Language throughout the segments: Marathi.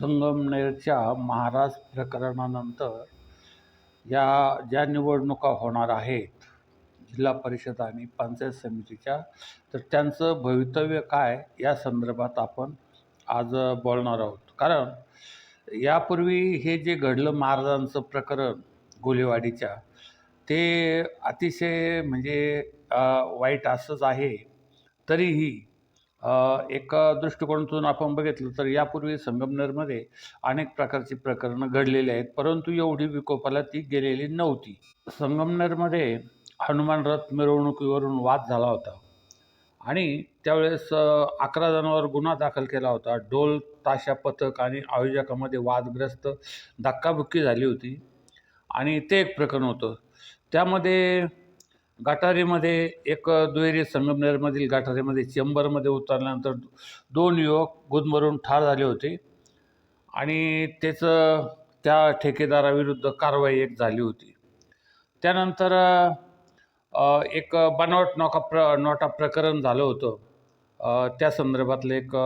संगमनेरच्या महाराज प्रकरणानंतर या ज्या निवडणुका होणार आहेत जिल्हा परिषद आणि पंचायत समितीच्या तर त्यांचं भवितव्य काय या संदर्भात आपण आज बोलणार आहोत. कारण यापूर्वी हे जे घडलं महाराजांचं प्रकरण गोलेवाडीच्या ते अतिशय म्हणजे वाईट असंच आहे. तरीही एक दृष्टिकोनातून आपण बघितलं तर यापूर्वी संगमनेरमध्ये अनेक प्रकारची प्रकरणं घडलेली आहेत परंतु एवढी विकोपाला ती गेलेली नव्हती. संगमनेरमध्ये हनुमान रथ मिरवणुकीवरून वाद झाला होता आणि त्यावेळेस अकरा जणांवर गुन्हा दाखल केला होता. ढोल ताशा पथक आणि आयोजकामध्ये वादग्रस्त धक्काबुक्की झाली होती आणि ते एक प्रकरण होतं. त्यामध्ये गटारीमध्ये एक दुहेरी संगमनेरमधील गटारीमध्ये चेंबरमध्ये उतरल्यानंतर दोन युवक गुदमरून ठार झाले होते. आणि त्याचं त्या ठेकेदाराविरुद्ध कारवाई एक झाली होती. त्यानंतर एक बनावट नोका प्र नोटा प्रकरण झालं होतं. त्या संदर्भातलं एक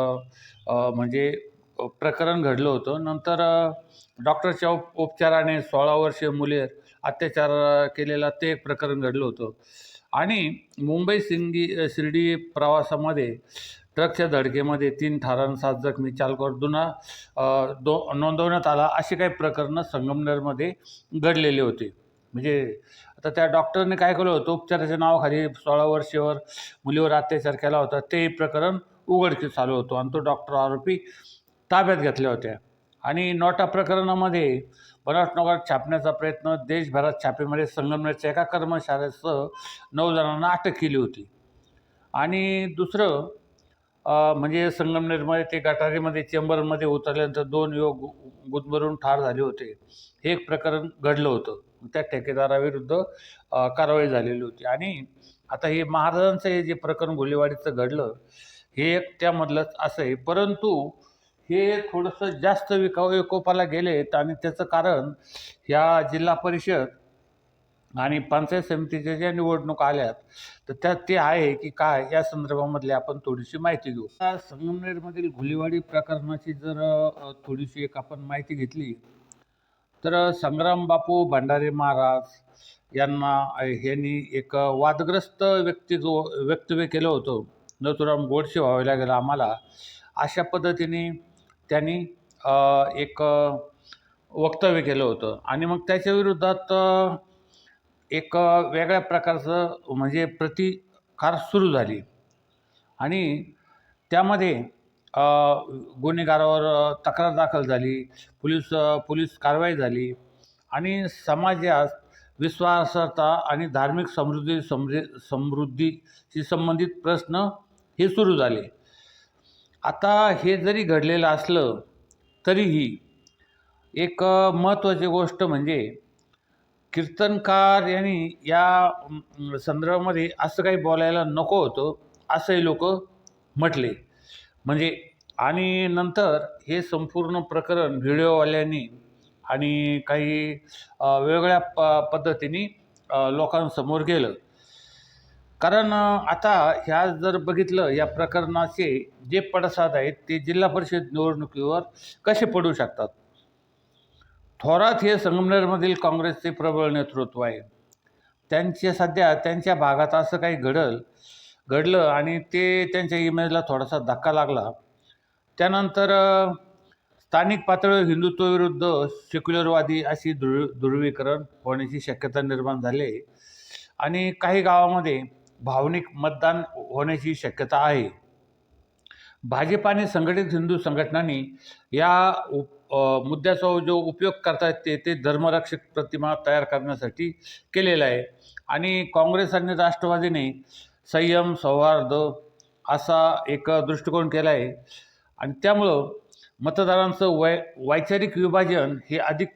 म्हणजे प्रकरण घडलं होतं. नंतर डॉक्टरच्या उप उपचाराने सोळा वर्षीय मुले अत्याचार केलेला ते एक प्रकरण घडलं होतं. आणि मुंबई सिंगी शिर्डी प्रवासामध्ये ट्रकच्या धडकेमध्ये तीन ठारां सात जखमी चालकावर गुन्हा दो नोंदवण्यात आला अशी काही प्रकरणं संगमनेरमध्ये घडलेली होती. म्हणजे आता त्या डॉक्टरने काय केलं होतं? उपचाराच्या नावाखाली सोळा वर्षीवर मुलीवर अत्याचार केला होता. ते प्रकरण उघडकीस आलं होतं आणि तो डॉक्टर आरोपी ताब्यात घेतल्या होत्या. आणि नोटा प्रकरणामध्ये बनावट नोटा छापण्याचा प्रयत्न देशभरात छापेमध्ये संगमनेरच्या एका कर्मचाऱ्यासह नऊ जणांना अटक केली होती. आणि दुसरं म्हणजे संगमनेरमध्ये ते गटारीमध्ये चेंबरमध्ये उतरल्यानंतर दोन युवक गु गुदमरून ठार झाले होते. हे एक प्रकरण घडलं होतं. त्या ठेकेदाराविरुद्ध कारवाई झालेली होती. आणि आता हे महाराजांचं हे जे प्रकरण गोलेवाडीचं घडलं हे एक त्यामधलंच असं आहे. परंतु हे थोडंसं जास्त विकाव विकोपाला गेलेत आणि त्याचं कारण ह्या जिल्हा परिषद आणि पंचायत समितीच्या ज्या निवडणूक आल्यात तर त्यात ते आहे की काय या संदर्भामधली आपण थोडीशी माहिती घेऊ. आता संगमनेरमधील घुलीवाडी प्रकरणाची जर थोडीशी एक आपण माहिती घेतली तर संग्राम बापू भंडारे महाराज यांना यांनी एक वादग्रस्त व्यक्ती वक्तव्य केलं होतं नथुराम गोडसे व्हावे लागेल आम्हाला अशा पद्धतीने त्यांनी एक वक्तव्य केलं होतं. आणि मग त्याच्या विरोधात एक वेगळ्या प्रकारचं म्हणजे प्रतिकार सुरू झाली. आणि त्यामध्ये गुन्हेगारावर तक्रार दाखल झाली पोलीस पोलीस कारवाई झाली आणि समाजात विश्वासार्हता आणि धार्मिक समृद्धी समृ समृद्धीशी संबंधित प्रश्न हे सुरू झाले. आता हे जरी घडलेलं असलं तरीही एक महत्त्वाची गोष्ट म्हणजे कीर्तनकार यांनी या संदर्भामध्ये असं काही बोलायला नको होतं असंही लोक म्हटले. म्हणजे आणि नंतर हे संपूर्ण प्रकरण व्हिडिओवाल्यांनी आणि काही वेगळ्या प पद्धतीने लोकांसमोर गेलं. कारण आता ह्या जर बघितलं या प्रकरणाचे जे पडसाद आहेत ते जिल्हा परिषद निवडणुकीवर कसे पडू शकतात? थोरात हे संगमनेरमधील काँग्रेसचे प्रबळ नेतृत्व आहे त्यांच्या सध्या त्यांच्या भागात असं काही घडल घडलं आणि ते त्यांच्या इमेजला थोडासा धक्का लागला. त्यानंतर स्थानिक पातळीवर हिंदुत्वविरुद्ध सेक्युलरवादी अशी ध्रुव ध्रुवीकरण होण्याची शक्यता निर्माण झाली. आहे आणि काही गावामध्ये भावनिक मतदान होण्याची शक्यता आहे. भाजप आणि संघटित हिंदू संघटनांनी या उप मुद्द्याचा जो उपयोग करतायत ते ते धर्मरक्षक प्रतिमा तयार करण्यासाठी केलेला आहे. आणि काँग्रेस आणि राष्ट्रवादीने संयम सौहार्द असा एक दृष्टिकोन केला आहे. आणि त्यामुळं मतदारांचं वै वैचारिक विभाजन हे अधिक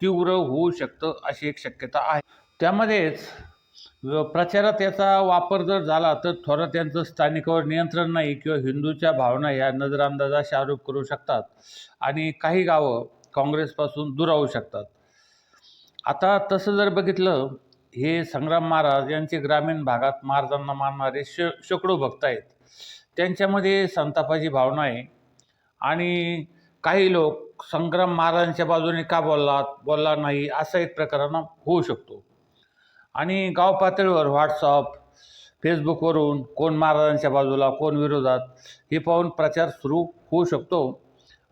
तीव्र होऊ शकतं अशी एक शक्यता आहे. त्यामध्येच प्रचारात याचा वापर जर झाला तर थोडं यांचं स्थानिकावर नियंत्रण नाही किंवा हिंदूच्या भावना या नजरअंदाजाशी आरोप करू शकतात आणि काही गावं काँग्रेसपासून दुरावू शकतात. आता तसं जर बघितलं हे संग्राम महाराज यांचे ग्रामीण भागात महाराजांना मानणारे श शेकडो भक्त आहेत. त्यांच्यामध्ये संतापाची भावना आहे. आणि काही लोक संग्राम महाराजांच्या बाजूने का बोललात बोलला नाही असा एक प्रकारानं होऊ शकतो. आणि गाव पातळीवर व्हॉट्सअप फेसबुकवरून कोण महाराजांच्या बाजूला कोण विरोधात हे पाहून प्रचार सुरू होऊ शकतो.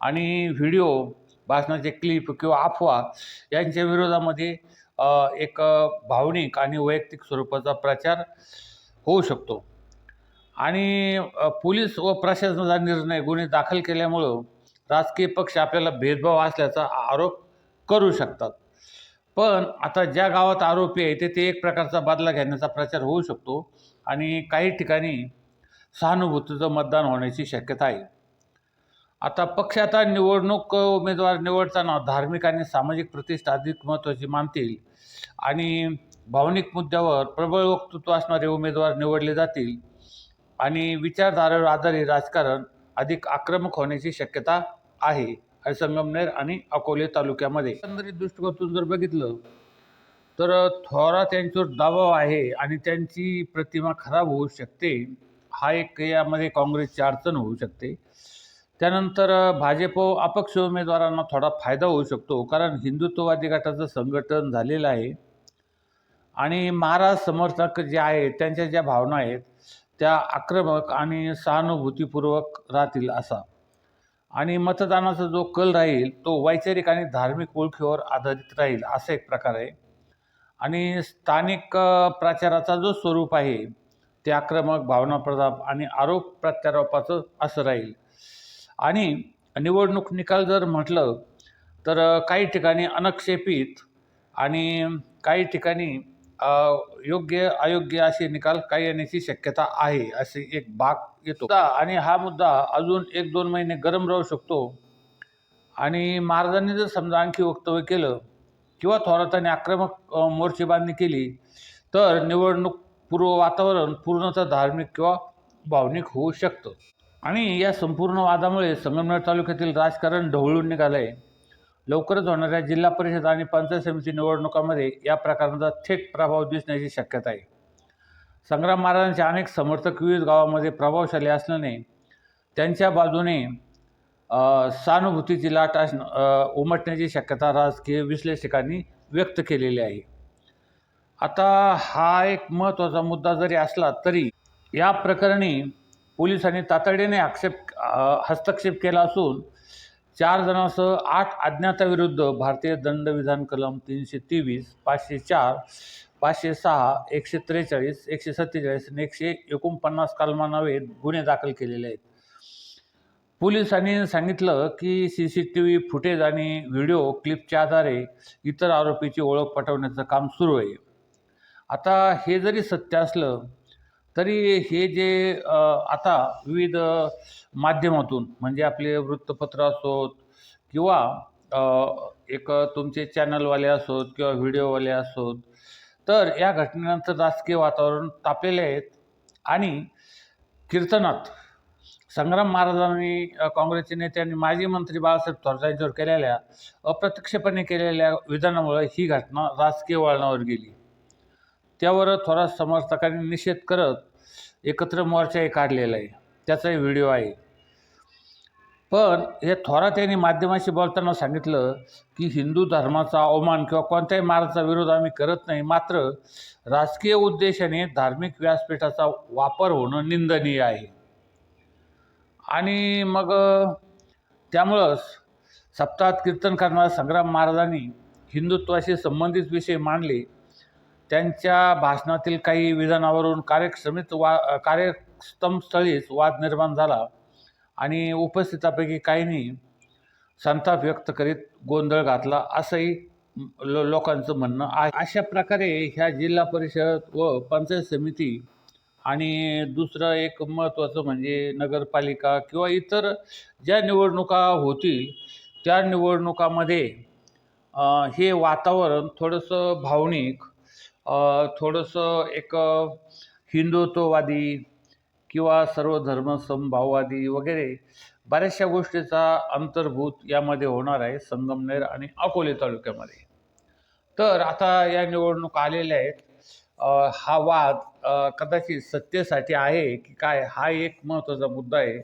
आणि व्हिडिओ भाषणाचे क्लिप किंवा अफवा यांच्या विरोधामध्ये एक भावनिक आणि वैयक्तिक स्वरूपाचा प्रचार होऊ शकतो. आणि पोलीस व प्रशासनाचा निर्णय गुन्हे दाखल केल्यामुळं राजकीय पक्ष आपल्याला भेदभाव असल्याचा आरोप करू शकतात. पण आता ज्या गावात आरोपी आहे तेथे एक प्रकारचा बदला घेण्याचा प्रचार होऊ शकतो आणि काही ठिकाणी सहानुभूतीचं मतदान होण्याची शक्यता आहे. आता पक्ष आता निवडणूक उमेदवार निवडताना धार्मिक आणि सामाजिक प्रतिष्ठा अधिक महत्त्वाची मानतील आणि भावनिक मुद्द्यावर प्रबळ वक्तृत्व असणारे उमेदवार निवडले जातील आणि विचारधारेवर आधारित राजकारण अधिक आक्रमक होण्याची शक्यता आहे. संगमनेर आणि अकोले तालुक्यामध्ये. एकंदरीत दृष्टिकोनातून जर बघितलं तर थोरात यांच्यावर दबाव आहे आणि त्यांची प्रतिमा खराब होऊ शकते हा एक यामध्ये काँग्रेसची अडचण होऊ शकते. त्यानंतर भाजप अपक्ष उमेदवारांना थोडा फायदा होऊ शकतो कारण हिंदुत्ववादी गटाचं संघटन झालेलं आहे. आणि महाराज समर्थक जे आहेत त्यांच्या ज्या भावना आहेत त्या आक्रमक आणि सहानुभूतीपूर्वक राहतील असा. आणि मतदानाचा जो कल राहील तो वैचारिक आणि धार्मिक ओळखीवर आधारित राहील असा एक प्रकार आहे. आणि स्थानिक प्रचाराचा जो स्वरूप आहे ते आक्रमक भावनाप्रदाप आणि आरोप प्रत्यारोपाचं असं राहील. आणि निवडणूक निकाल जर म्हटलं तर काही ठिकाणी अनक्षेपित आणि काही ठिकाणी योग्य अयोग्य असे निकाल काही येण्याची शक्यता आहे असे एक भाग येतो. आणि हा मुद्दा अजून एक दोन महिने गरम राहू शकतो. आणि महाराजांनी जर समजा आणखी वक्तव्य केलं किंवा थोरातांनी आक्रमक मोर्चेबांधणी केली तर निवडणूक पूर्व वातावरण पूर्णतः धार्मिक किंवा भावनिक होऊ शकतं. आणि या संपूर्ण वादामुळे संगमनेर तालुक्यातील राजकारण ढवळून निघालं आहे लवकरच होणाऱ्या जिल्हा परिषद आणि पंचायत समिती निवडणुकामध्ये या प्रकारांचा थेट प्रभाव दिसण्याची शक्यता आहे. संग्राम महाराजांचे अनेक समर्थक विविध गावामध्ये प्रभावशाली असल्याने त्यांच्या बाजूने सहानुभूतीची लाट असणं उमटण्याची शक्यता राजकीय विश्लेषकांनी व्यक्त केलेली आहे. आता हा एक महत्त्वाचा मुद्दा जरी असला तरी या प्रकरणी पोलिसांनी तातडीने आक्षेप हस्तक्षेप केला असून चार जणांसह आठ अज्ञाताविरुद्ध भारतीय दंडविधान कलम तीनशे तेवीस पाचशे चार पाचशे सहा एकशे त्रेचाळीस एकशे सत्तेचाळीस आणि एकशे एकोणपन्नास कलमानवे गुन्हे दाखल केलेले आहेत. पोलिसांनी सांगितलं की C C T V footage आणि व्हिडिओ क्लिपच्या आधारे इतर आरोपीची ओळख पटवण्याचं काम सुरू आहे. आता हे जरी सत्य असलं तरी हे जे आता विविध माध्यमातून म्हणजे आपले वृत्तपत्र असोत किंवा एक तुमचे चॅनलवाले असोत किंवा व्हिडिओवाले असोत तर या घटनेनंतर राजकीय वातावरण तापलेले आहेत आणि कीर्तनात संग्राम महाराजांनी काँग्रेसचे नेते आणि माजी मंत्री बाळासाहेब थोरात यांच्यावर केलेल्या अप्रत्यक्षपणे केलेल्या विधानामुळे ही घटना राजकीय वळणावर गेली. त्यावर थोरात समर्थकांनी निषेध करत एकत्र मोर्चाही काढलेला आहे. त्याचाही व्हिडिओ आहे. पण हे थोरात यांनी माध्यमाशी बोलताना सांगितलं की हिंदू धर्माचा अवमान किंवा कोणत्याही मार्गाचा विरोध आम्ही करत नाही. मात्र राजकीय उद्देशाने धार्मिक व्यासपीठाचा वापर होणं निंदनीय आहे. आणि मग त्यामुळंच सप्ताहात कीर्तन करणाऱ्या संग्राम महाराजांनी हिंदुत्वाशी संबंधित विषय मांडले. त्यांच्या भाषणातील काही विधानावरून कार्यक्षमित वा कार्यस्थळीच वाद निर्माण झाला आणि उपस्थितापैकी काहींनी संताप व्यक्त करीत गोंधळ घातला असंही लो लोकांचं म्हणणं आहे. अशा प्रकारे ह्या जिल्हा परिषद व पंचायत समिती आणि दुसरं एक महत्त्वाचं म्हणजे नगरपालिका किंवा इतर ज्या निवडणुका होतील त्या निवडणुकामध्ये हे वातावरण थोडंसं भावनिक थोडंसं एक हिंदुत्ववादी किंवा सर्व धर्मसमभाववादी वगैरे बऱ्याचशा गोष्टीचा अंतर्भूत यामध्ये होणार आहे संगमनेर आणि अकोले तालुक्यामध्ये. तर आता या निवडणूक आलेल्या आहेत. हा वाद कदाचित सत्तेसाठी आहे की काय हा एक महत्त्वाचा मुद्दा आहे.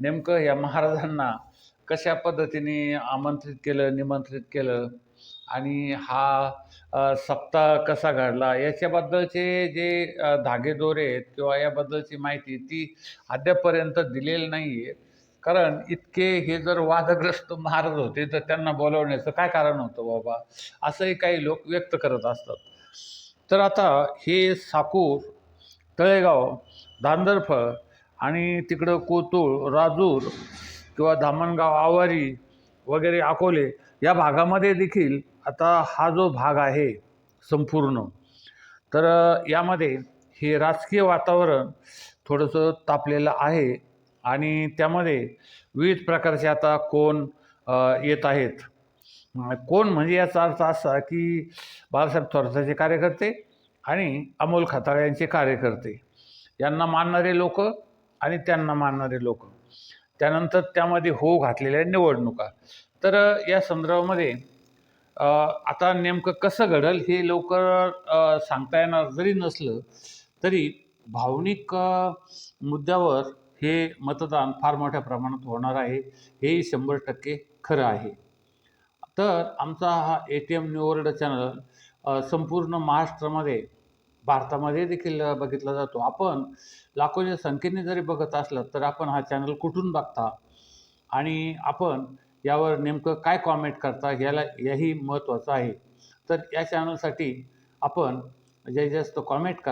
नेमकं या महाराजांना कशा पद्धतीने आमंत्रित केलं निमंत्रित केलं? आणि हा सप्ताह कसा घडला याच्याबद्दलचे जे धागेदोरे आहेत किंवा याबद्दलची माहिती ती अद्यापपर्यंत दिलेली नाही आहे कारण इतके हे जर वादग्रस्त महाराज होते तर त्यांना बोलवण्याचं काय कारण होतं बाबा? असंही काही लोक व्यक्त करत असतात. तर आता हे साकूर तळेगाव धांदरफळ आणि तिकडं कोतुळ राजूर किंवा धामणगाव आवारी वगैरे अकोले या भागामध्ये देखील आता हा जो भाग आहे संपूर्ण तर यामध्ये हे राजकीय वातावरण थोडंसं तापलेलं आहे आणि त्यामध्ये विविध प्रकारचे आता कोण येत आहेत. कोण म्हणजे याचा अर्थ असा की बाळासाहेब थोराताचे कार्यकर्ते आणि अमोल खताळ यांचे कार्यकर्ते. यांना मानणारे लोक आणि त्यांना मानणारे लोक. त्यानंतर त्यामध्ये हो घातलेल्या निवडणुका. तर या संदर्भामध्ये आता नेमकं कसं घडल हे लवकर सांगता येणार जरी नसलं तरी भावनिक मुद्द्यावर हे मतदान फार मोठ्या प्रमाणात होणार आहे हेही शंभर टक्के खरं आहे. तर आमचा हा A T M new world channel संपूर्ण महाराष्ट्रामध्ये भारतामध्ये देखील बघितला जातो. आपण लाखोच्या संख्येने जरी बघत असलं तर आपण हा चॅनल कुठून बघता? आणि आपण यावर नेमकं काय कॉमेंट करता याला याही महत्त्वाचं आहे. तर या चॅनलसाठी आपण जे जास्त कॉमेंट कर